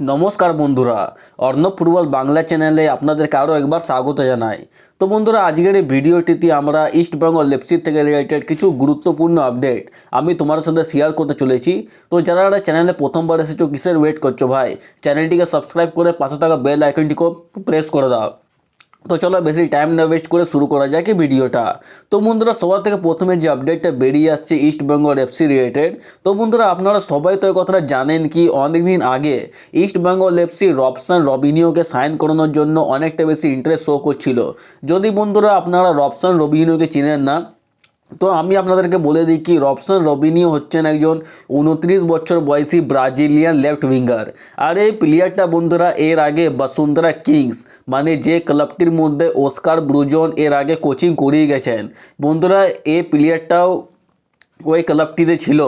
নমস্কার বন্ধুরা, অর্ণব বাংলা চ্যানেলে আপনাদের আরও একবার স্বাগত জানাই। তো বন্ধুরা, আজকের এই ভিডিওটিতে আমরা ইস্ট বেঙ্গল লেপসি থেকে রিলেটেড কিছু গুরুত্বপূর্ণ আপডেট আমি তোমার সাথে শেয়ার করতে চলেছি। তো যারা যারা চ্যানেলে প্রথমবার এসেছ, কিসের ওয়েট করছ ভাই? চ্যানেলটিকে সাবস্ক্রাইব করে পাশে থাকা বেল আইকনটিকেও প্রেস করে দাও। তো চলো বেশি টাইম না ওয়েস্ট করে শুরু করা যাক ভিডিওটা তো বন্ধুরা, সবার থেকে প্রথমে যে আপডেটটা বেরিয়ে আসছে ইস্ট বেঙ্গল এফসি রিলেটেড তো বন্ধুরা, আপনারা সবাই তো এই কথাটা জানেন কি, অনেকদিন আগে ইস্ট বেঙ্গল এফসি রবসান রবিনিওকে সাইন করানোর জন্য অনেকটা বেশি ইন্টারেস্ট শো করছিল। যদি বন্ধুরা, আপনারা রবসান রবিনিওকে চিনেন না তো আমি আপনাদেরকে বলে দিই কি, রবসন রবিনিও হচ্ছেন একজন উনত্রিশ বছর বয়সী ব্রাজিলিয়ান লেফট উইঙ্গার। আর এই প্লেয়ারটা বন্ধুরা, এর আগে বসুন্ধরা কিংস মানে যে ক্লাবটির মধ্যে ওস্কার ব্রুজন এর আগে কোচিং করিয়ে গেছেন। বন্ধুরা, এই প্লেয়ারটাও ওই ক্লাবটিতে ছিল।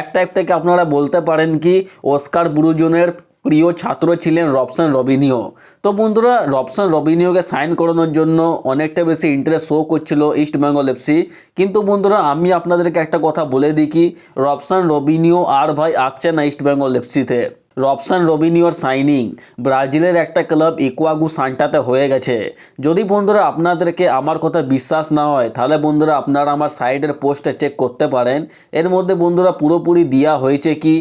একটা একটাকে আপনারা বলতে পারেন কি অস্কার ব্রুজনের প্রিয় ছাত্র ছিলেন রবসন রবিনিও। তো বন্ধুরা, রবসন রবিনিওকে সাইন করানোর জন্য অনেকটা বেশি ইন্টারেস্ট শো করছিল ইস্ট বেঙ্গল এফসি কিন্তু বন্ধুরা, আমি আপনাদেরকে একটা কথা বলে দিই কি রবসন রবিনিও আর ভাই আসছে না ইস্ট বেঙ্গল এফসিতে রবসান রবিনিওর সাইনিং ব্রাজিলের একটা ক্লাব ইকুয়াগু সান্টাতে হয়ে গেছে। যদি বন্ধুরা আপনাদেরকে আমার কথা বিশ্বাস না হয়, তাহলে বন্ধুরা আপনারা আমার সাইডের পোস্টে চেক করতে পারেন। এর মধ্যে বন্ধুরা পুরোপুরি দেওয়া হয়েছে কি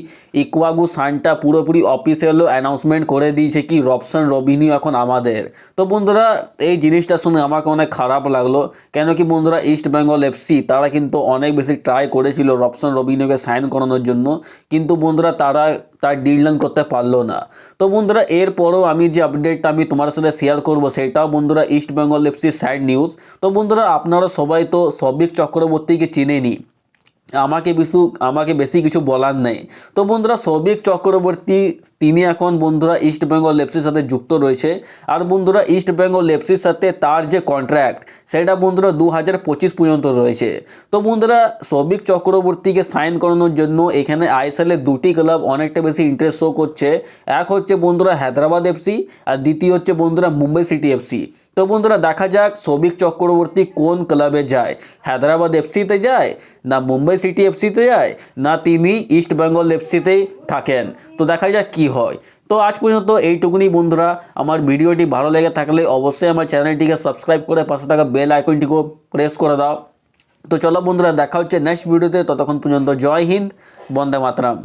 ইকুয়াগু সান্টা পুরোপুরি অফিসিয়ালও অ্যানাউন্সমেন্ট করে দিয়েছে কি রবসান রবিনিও এখন আমাদের। তো বন্ধুরা, এই জিনিসটা শুনে আমাকে অনেক খারাপ লাগল। কেন কি বন্ধুরা ইস্ট বেঙ্গল এফসি তারা কিন্তু অনেক বেশি ট্রাই করেছিল রবসান রবিনিওকে সাইন করানোর জন্য। কিন্তু বন্ধুরা, তারা তার ডিল করতে পারল না। তো বন্ধুরা, এরপরও আমি যে আপডেটটা আমি তোমার সাথে শেয়ার করব, সেটাও বন্ধুরা East Bengal FC side news তো বন্ধুরা, আপনারা সবাই তো সবিক চক্রবর্তীকে চিনেনি আমাকে বেশি আমাকে বেশি কিছু বলার নেই। তো বন্ধুরা, সৌভিক চক্রবর্তী, তিনি এখন বন্ধুরা ইস্ট বেঙ্গল এফসির সাথে যুক্ত রয়েছে। আর বন্ধুরা ইস্ট বেঙ্গল এফসির সাথে তার যে কন্ট্রাক্ট সেটা বন্ধুরা দু হাজার পঁচিশ পর্যন্ত রয়েছে। তো বন্ধুরা, সৌভিক চক্রবর্তীকে সাইন করানোর জন্য এখানে আইএসএলের দুটি ক্লাব অনেকটা বেশি ইন্টারেস্ট শো করছে। এক হচ্ছে বন্ধুরা হায়দ্রাবাদ এফসি আর দ্বিতীয় হচ্ছে বন্ধুরা মুম্বাই সিটি এফসি তো বন্ধুরা, দেখা যাক সৌভিক চক্রবর্তী কোন ক্লাবে যায়। হায়দ্রাবাদ এফসিতে যায় না মুম্বাই সিটি এফসিতে যায় না তিনি ইস্ট বেঙ্গল এফসিতেই থাকেন। তো দেখা যাক কি হয়। তো আজ পর্যন্ত এইটুকুনি বন্ধুরা। আমার ভিডিওটি ভালো লেগে থাকলে অবশ্যই আমার চ্যানেলটিকে সাবস্ক্রাইব করে পাশে থাকা বেল আইকনটিকেও প্রেস করে দাও। তো চলো বন্ধুরা, দেখা হচ্ছে নেক্সট ভিডিওতে। ততক্ষণ পর্যন্ত জয় হিন্দ, বন্দে মাতরম।